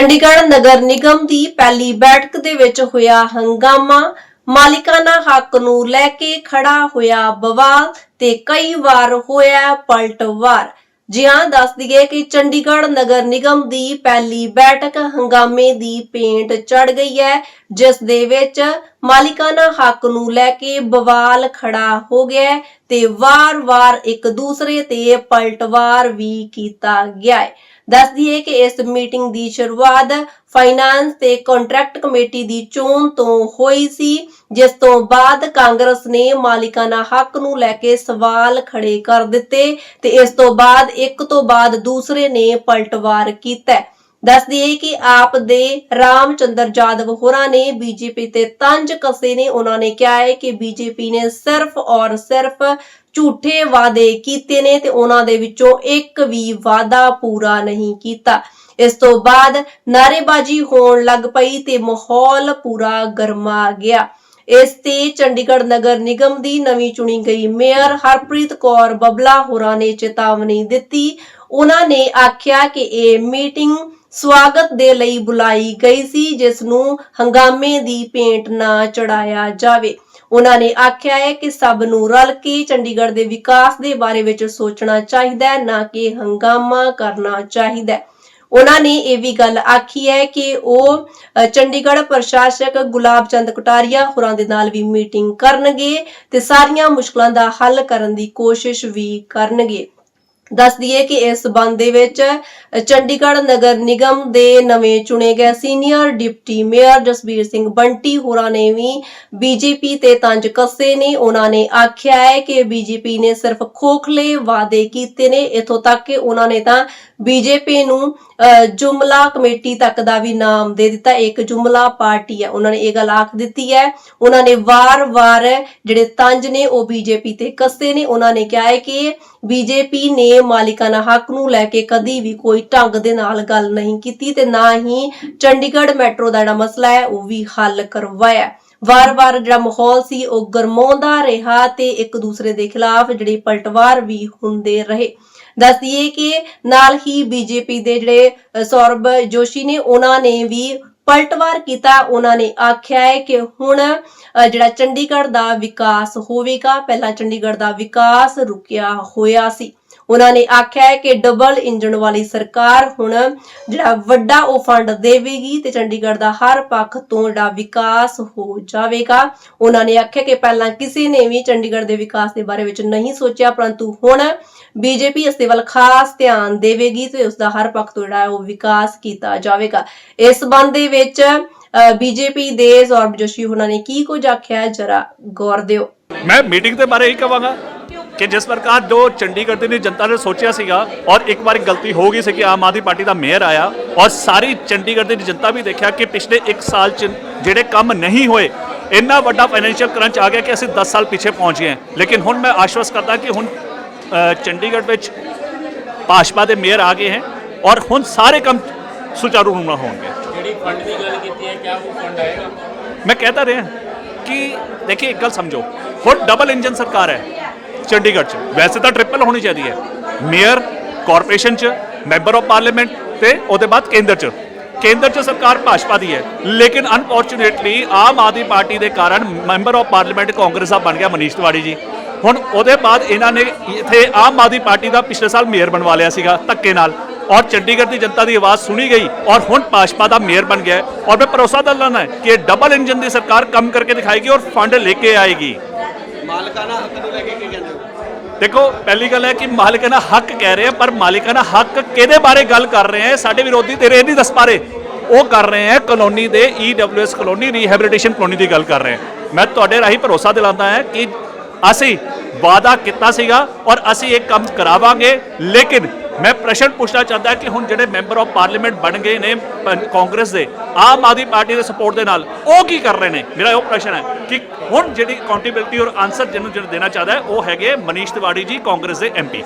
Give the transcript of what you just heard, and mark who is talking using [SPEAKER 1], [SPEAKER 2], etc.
[SPEAKER 1] ਚੰਡੀਗੜ੍ਹ ਨਗਰ ਨਿਗਮ ਦੀ ਪਹਿਲੀ ਬੈਠਕ ਦੇ ਵਿੱਚ ਹੋਇਆ ਹੰਗਾਮਾ। ਮਾਲਿਕਾਨਾ ਹੱਕ ਨੂੰ ਲੈ ਕੇ ਖੜਾ ਹੋਇਆ ਬਵਾਲ ਤੇ ਕਈ ਵਾਰ ਹੋਇਆ ਪਲਟਵਾਰ ਜੀ ਹਾਂ ਦੱਸ ਦਈਏ ਕਿ ਚੰਡੀਗੜ੍ਹ ਨਗਰ ਨਿਗਮ ਦੀ ਪਹਿਲੀ ਬੈਠਕ ਹੰਗਾਮੇ ਦੀ ਪੇਂਟ ਚੜ ਗਈ ਹੈ, ਜਿਸ ਦੇ ਵਿੱਚ ਮਾਲਿਕਾਨਾ ਹੱਕ ਨੂੰ ਲੈ ਕੇ ਬਵਾਲ ਖੜਾ ਹੋ ਗਿਆ ਤੇ ਵਾਰ-ਵਾਰ ਇੱਕ ਦੂਸਰੇ ਤੇ ਪਲਟਵਾਰ ਵੀ ਕੀਤਾ ਗਿਆ ਹੈ। ਦੱਸ ਦਈਏ ਕਿ ਇਸ ਮੀਟਿੰਗ ਦੀ ਸ਼ੁਰੂਆਤ ਫਾਈਨਾਂਸ ਤੇ ਕੰਟਰੈਕਟ ਕਮੇਟੀ ਦੀ ਚੋਣ ਤੋਂ ਹੋਈ ਸੀ, ਜਿਸ ਤੋਂ ਬਾਅਦ ਕਾਂਗਰਸ ਨੇ ਮਾਲਿਕਾਨਾ ਹੱਕ ਨੂੰ ਲੈ ਕੇ ਸਵਾਲ ਖੜੇ ਕਰ ਦਿੱਤੇ ਤੇ ਇਸ ਤੋਂ ਬਾਅਦ ਇੱਕ ਤੋਂ ਬਾਅਦ ਦੂਸਰੇ ਨੇ ਪਲਟਵਾਰ ਕੀਤਾ ਦੱਸ ਦਈਏ ਕਿ ਆਪ ਦੇ ਰਾਮਚੰਦਰ ਜਾਦਵ ਹੋਰਾਂ ਨੇ ਬੀਜੇਪੀ ਤੇ ਤੰਜ ਕਸੇ ਨੇ। ਉਹਨਾਂ ਨੇ ਕਿਹਾ ਹੈ ਕਿ ਬੀਜੇਪੀ ਨੇ ਸਿਰਫ ਔਰ ਸਿਰਫ ਝੂਠੇ ਵਾਅਦੇ ਕੀਤੇ ਨੇ ਤੇ ਉਹਨਾਂ ਦੇ ਵਿੱਚੋਂ ਇੱਕ ਵੀ ਵਾਅਦਾ ਪੂਰਾ ਨਹੀਂ ਕੀਤਾ। ਇਸ ਤੋਂ ਬਾਅਦ ਨਾਰੇਬਾਜ਼ੀ ਹੋਣ ਲੱਗ ਪਈ ਤੇ ਮਾਹੌਲ ਪੂਰਾ ਗਰਮਾ ਗਿਆ। ਇਸ ਤੇ ਚੰਡੀਗੜ੍ਹ ਨਗਰ ਨਿਗਮ ਦੀ ਨਵੀਂ ਚੁਣੀ ਗਈ ਮੇਅਰ ਹਰਪ੍ਰੀਤ ਕੌਰ ਬਬਲਾ ਹੋਰਾਂ ਨੇ ਚੇਤਾਵਨੀ ਦਿੱਤੀ। ਉਹਨਾਂ ਨੇ ਆਖਿਆ ਕਿ ਇਹ ਮੀਟਿੰਗ ਸਵਾਗਤ ਦੇ ਲਈ ਬੁਲਾਈ ਗਈ ਸੀ, ਜਿਸ ਨੂੰ ਹੰਗਾਮੇ ਦੀ ਪੇਂਟ ਨਾ ਚੜਾਇਆ ਜਾਵੇ। ਉਹਨਾਂ ਨੇ ਆਖਿਆ ਹੈ ਕਿ ਸਭ ਨੂੰ ਰਲ ਕੇ ਚੰਡੀਗੜ੍ਹ ਦੇ ਵਿਕਾਸ ਦੇ ਬਾਰੇ ਵਿੱਚ ਸੋਚਣਾ ਚਾਹੀਦਾ ਹੈ, ਨਾ ਕਿ ਹੰਗਾਮਾ ਕਰਨਾ ਚਾਹੀਦਾ ਹੈ। ਉਹਨਾਂ ਨੇ ਇਹ ਵੀ ਗੱਲ ਆਖੀ ਹੈ ਕਿ ਉਹ ਚੰਡੀਗੜ੍ਹ ਪ੍ਰਸ਼ਾਸਕ ਗੁਲਾਬ ਚੰਦ ਕਟਾਰੀਆ ਹੋਰਾਂ ਦੇ ਨਾਲ ਵੀ ਮੀਟਿੰਗ ਕਰਨਗੇ ਤੇ ਸਾਰੀਆਂ ਮੁਸ਼ਕਲਾਂ ਦਾ ਹੱਲ ਕਰਨ ਦੀ ਕੋਸ਼ਿਸ਼ ਵੀ ਕਰਨਗੇ। ਦੱਸ ਦਈਏ ਕਿ ਇਸ ਸਬੰਧ ਦੇ ਵਿੱਚ ਚੰਡੀਗੜ੍ਹ ਨਗਰ ਨਿਗਮ ਦੇ ਨਵੇਂ ਚੁਣੇ ਗਏ senior deputy mayor Jasbir Singh Bunty ਹੋਰਾਂ ਨੇ ਵੀ ਬੀਜੇਪੀ ਤੇ ਤੰਜ ਕੱਸੇ ਨੇ। ਉਹਨਾਂ ਨੇ ਆਖਿਆ ਹੈ ਕਿ ਬੀਜੇਪੀ ਨੇ ਸਿਰਫ ਖੋਖਲੇ ਵਾਅਦੇ ਕੀਤੇ ਨੇ। ਇਥੋਂ ਤੱਕ ਕਿ ਉਹਨਾਂ ਨੇ ਤਾਂ ਬੀਜੇਪੀ ਨੂੰ ਅਹ, ਜੁਮਲਾ ਕਮੇਟੀ ਤੱਕ ਦਾ ਵੀ ਨਾਮ ਦੇ ਦਿੱਤਾ। ਇੱਕ ਜੁਮਲਾ ਪਾਰਟੀ ਹੈ ਉਹਨਾਂ ਨੇ ਇਹ ਗੱਲ ਆਖ ਦਿੱਤੀ ਹੈ। ਉਹਨਾਂ ਨੇ ਵਾਰ-ਵਾਰ ਜਿਹੜੇ ਤੰਜ ਨੇ ਉਹ ਬੀਜੇਪੀ ਤੇ ਕੱਸੇ ਨੇ। ਉਹਨਾਂ ਨੇ ਕਿਹਾ ਹੈ ਕਿ ਬੀਜੇਪੀ ਨੇ ਮਾਲਿਕਾਨਾ ਹੱਕ ਨੂੰ ਲੈ ਕੇ ਕਦੀ ਵੀ ਕੋਈ ਢੰਗ ਦੇ ਨਾਲ ਗੱਲ ਨਹੀਂ ਕੀਤੀ ਤੇ ਨਾ ਹੀ ਚੰਡੀਗੜ੍ਹ ਮੈਟਰੋ ਦਾ ਜਿਹੜਾ ਮਸਲਾ ਹੈ ਉਹ ਵੀ ਹੱਲ ਕਰਵਾਇਆ। ਵਾਰ-ਵਾਰ ਜਿਹੜਾ ਮਾਹੌਲ ਸੀ ਉਹ ਗਰਮਾਉਂਦਾ ਰਿਹਾ ਤੇ ਇੱਕ ਦੂਸਰੇ ਦੇ ਖਿਲਾਫ ਜਿਹੜੇ ਪਲਟਵਾਰ ਵੀ ਹੁੰਦੇ ਰਹੇ। ਦੱਸ ਦਈਏ ਕਿ ਨਾਲ ਹੀ ਬੀਜੇਪੀ ਦੇ ਜਿਹੜੇ ਅ, ਸੌਰਭ ਜੋਸ਼ੀ ਨੇ ਉਹਨਾਂ ਨੇ ਵੀ ਪਲਟਵਾਰ ਕੀਤਾ। ਉਹਨਾਂ ਨੇ ਆਖਿਆ ਹੈ ਕਿ ਹੁਣ ਜਿਹੜਾ ਚੰਡੀਗੜ੍ਹ ਦਾ ਵਿਕਾਸ ਹੋਵੇਗਾ ਪਹਿਲਾਂ ਚੰਡੀਗੜ੍ਹ ਦਾ ਵਿਕਾਸ ਰੁਕਿਆ ਹੋਇਆ ਸੀ। ਉਹਨਾਂ ਨੇ ਆਖਿਆ ਹੈ ਕਿ ਡਬਲ ਇੰਜਨ ਵਾਲੀ ਸਰਕਾਰ ਹੁਣ ਜਿਹੜਾ ਵੱਡਾ ਉਹ ਫੰਡ ਦੇਵੇਗੀ ਤੇ ਚੰਡੀਗੜ੍ਹ ਦਾ ਹਰ ਪੱਖ ਤੋਂ ਜਿਹੜਾ ਵਿਕਾਸ ਹੋ ਜਾਵੇਗਾ। ਉਹਨਾਂ ਨੇ ਆਖਿਆ ਕਿ ਪਹਿਲਾਂ ਕਿਸੇ ਨੇ ਵੀ ਚੰਡੀਗੜ੍ਹ ਦੇ ਵਿਕਾਸ ਦੇ ਬਾਰੇ ਵਿੱਚ ਨਹੀਂ ਸੋਚਿਆ, ਪਰੰਤੂ ਹੁਣ ਬੀਜੇਪੀ ਇਸ ਦੇ ਵੱਲ ਖਾਸ ਧਿਆਨ ਦੇਵੇਗੀ ਤੇ ਉਸ ਦਾ ਹਰ ਪੱਖ ਤੋਂ ਜਿਹੜਾ ਉਹ ਵਿਕਾਸ ਕੀਤਾ ਜਾਵੇਗਾ। ਇਸ ਸੰਬੰਧ ਦੇ ਵਿੱਚ ਬੀਜੇਪੀ ਦੇ ਜ਼ੌਰਬ ਜੋਸ਼ੀ ਉਹਨਾਂ ਨੇ ਕੀ ਕੁਝ ਆਖਿਆ ਜਰਾ ਗੌਰ ਦਿਓ।
[SPEAKER 2] ਮੈਂ ਮੀਟਿੰਗ ਦੇ ਬਾਰੇ ਹੀ ਕਹਾਂਗਾ ਕਿ ਜਿਸ ਪ੍ਰਕਾਰ ਜੋ ਚੰਡੀਗੜ੍ਹ ਦੀ ਜਨਤਾ ਨੇ ਸੋਚਿਆ ਸੀਗਾ ਔਰ ਇੱਕ ਵਾਰੀ ਗਲਤੀ ਹੋ ਗਈ ਸੀ ਕਿ ਆਮ ਆਦਮੀ ਪਾਰਟੀ ਦਾ ਮੇਅਰ ਆਇਆ ਔਰ ਸਾਰੀ ਚੰਡੀਗੜ੍ਹ ਦੀ ਜਨਤਾ ਵੀ ਦੇਖਿਆ ਕਿ ਪਿਛਲੇ ਇੱਕ ਸਾਲ ਚ ਜਿਹੜੇ ਕੰਮ ਨਹੀਂ ਹੋਏ ਇੰਨਾ ਵੱਡਾ ਫਾਈਨੈਂਸ਼ੀਅਲ ਕਰੰਚ ਆ ਗਿਆ ਕਿ ਅਸੀਂ 10 ਸਾਲ ਪਿੱਛੇ ਪਹੁੰਚ ਗਏ ਲੇਕਿਨ ਹੁਣ ਮੈਂ ਆਸ਼ਵਾਸ ਕਰਦਾ ਕਿ ਹੁਣ ਚੰਡੀਗੜ੍ਹ ਵਿੱਚ ਭਾਜਪਾ ਦੇ ਮੇਅਰ ਆ ਗਏ ਹਨ ਔਰ ਹੁਣ ਸਾਰੇ ਕੰਮ ਸੁਚਾਰੂ ਰੂਪ ਹੋਣਗੇ।
[SPEAKER 3] ਜਿਹੜੀ ਫੰਡ ਦੀ ਗੱਲ ਕੀਤੀ ਹੈ ਕਿਆ ਉਹ ਫੰਡ ਆਏਗਾ?
[SPEAKER 2] ਮੈਂ ਕਹਤਾ ਰਿਹਾ ਕਿ ਦੇਖੀਏ ਇੱਕ ਗੱਲ ਸਮਝੋ ਹੁਣ ਡਬਲ ਇੰਜਨ ਸਰਕਾਰ ਹੈ। ਚੰਡੀਗੜ੍ਹ 'ਚ। ਵੈਸੇ ਤਾਂ ਟ੍ਰਿਪਲ ਹੋਣੀ ਚਾਹੀਦੀ ਹੈ। ਮੇਅਰ ਕਾਰਪੋਰੇਸ਼ਨ 'ਚ ਮੈਂਬਰ ਆਫ ਪਾਰਲੀਮੈਂਟ ਤੇ ਉਹਦੇ ਬਾਅਦ ਕੇਂਦਰ 'ਚ। ਕੇਂਦਰ 'ਚ ਸਰਕਾਰ ਭਾਜਪਾ ਦੀ ਹੈ। ਲੇਕਿਨ ਅਨਫੋਰਚੂਨੇਟਲੀ ਆਮ ਆਦਮੀ ਪਾਰਟੀ ਦੇ ਕਾਰਨ ਮੈਂਬਰ ਆਫ ਪਾਰਲੀਮੈਂਟ ਕਾਂਗਰਸ ਦਾ ਬਣ ਗਿਆ ਮਨੀਸ਼ ਤਿਵਾੜੀ ਜੀ। ਹੁਣ ਉਹਦੇ ਬਾਅਦ ਇਹਨਾਂ ਨੇ ਇੱਥੇ ਆਮ ਆਦਮੀ ਪਾਰਟੀ ਦਾ ਪਿਛਲੇ ਸਾਲ ਮੇਅਰ ਬਣਵਾ ਲਿਆ ਸੀਗਾ, ਧੱਕੇ ਨਾਲ। ਔਰ ਚੰਡੀਗੜ੍ਹ ਦੀ ਜਨਤਾ ਦੀ ਆਵਾਜ਼ ਸੁਣੀ ਗਈ ਔਰ ਹੁਣ ਭਾਜਪਾ ਦਾ ਮੇਅਰ ਬਣ ਗਿਆ ਔਰ ਮੈਂ ਭਰੋਸਾ ਦਿਲਾਨਾ ਹੈ ਕਿ ਡਬਲ ਇੰਜਨ ਦੀ ਸਰਕਾਰ ਕੰਮ ਕਰਕੇ ਦਿਖਾਏਗੀ ਔਰ ਫੰਡ ਲੈ ਕੇ ਆਏਗੀ।
[SPEAKER 4] ਮਾਲਕਾਨਾ ਹੱਕ ਨੂੰ ਲੈ ਕੇ ਕੀ ਕਹਿੰਦੇ ਹੋ?
[SPEAKER 2] ਦੇਖੋ, ਪਹਿਲੀ ਗੱਲ ਹੈ ਕਿ ਮਾਲਿਕਾਨਾ ਹੱਕ ਕਹਿ ਰਹੇ ਆ, ਪਰ ਮਾਲਿਕਾਨਾ ਹੱਕ ਕਿਹਦੇ ਬਾਰੇ ਗੱਲ ਕਰ ਰਹੇ ਆ? ਸਾਡੇ ਵਿਰੋਧੀ ਤੇਰੇ ਇਹ ਨਹੀਂ ਦੱਸ ਪਾ ਰਹੇ। ਉਹ ਕਰ ਰਹੇ ਆ ਕਲੋਨੀ ਦੇ ਈਡਬਲਯੂਐਸ ਕਲੋਨੀ ਰੀਹੈਬਿਲਿਟੇਸ਼ਨ ਕਲੋਨੀ ਦੀ ਗੱਲ ਕਰ ਰਹੇ ਆ। ਮੈਂ ਤੁਹਾਡੇ ਰਾਹੀਂ ਭਰੋਸਾ ਦਿਲਾਉਂਦਾ ਹੈ ਕਿ ਅਸੀਂ ਵਾਅਦਾ ਕੀਤਾ ਸੀਗਾ ਔਰ ਅਸੀਂ ਇਹ ਕੰਮ ਕਰਾਵਾਂਗੇ, ਲੇਕਿਨ ਮੈਂ ਪ੍ਰਸ਼ਨ ਪੁੱਛਣਾ ਚਾਹੁੰਦਾ ਕਿ ਹੁਣ ਜਿਹੜੇ ਮੈਂਬਰ ਆਫ ਪਾਰਲੀਮੈਂਟ ਬਣ ਗਏ ਨੇ ਕਾਂਗਰਸ ਦੇ, ਆਮ ਆਦਮੀ ਪਾਰਟੀ ਦੇ ਸਪੋਰਟ ਦੇ ਨਾਲ, ਉਹ ਕੀ ਕਰ ਰਹੇ ਨੇ? ਮੇਰਾ ਉਹ ਪ੍ਰਸ਼ਨ ਹੈ ਕਿ ਹੁਣ ਜਿਹੜੀ ਅਕਾਊਂਟੇਬਿਲਟੀ ਔਰ ਆਨਸਰ ਜਿਹਨੂੰ ਜਿਹੜਾ ਦੇਣਾ ਚਾਹਦਾ ਹੈ, ਉਹ ਹੈਗੇ ਮਨੀਸ਼ ਤਿਵਾੜੀ ਜੀ, ਕਾਂਗਰਸ ਦੇ ਐਮਪੀ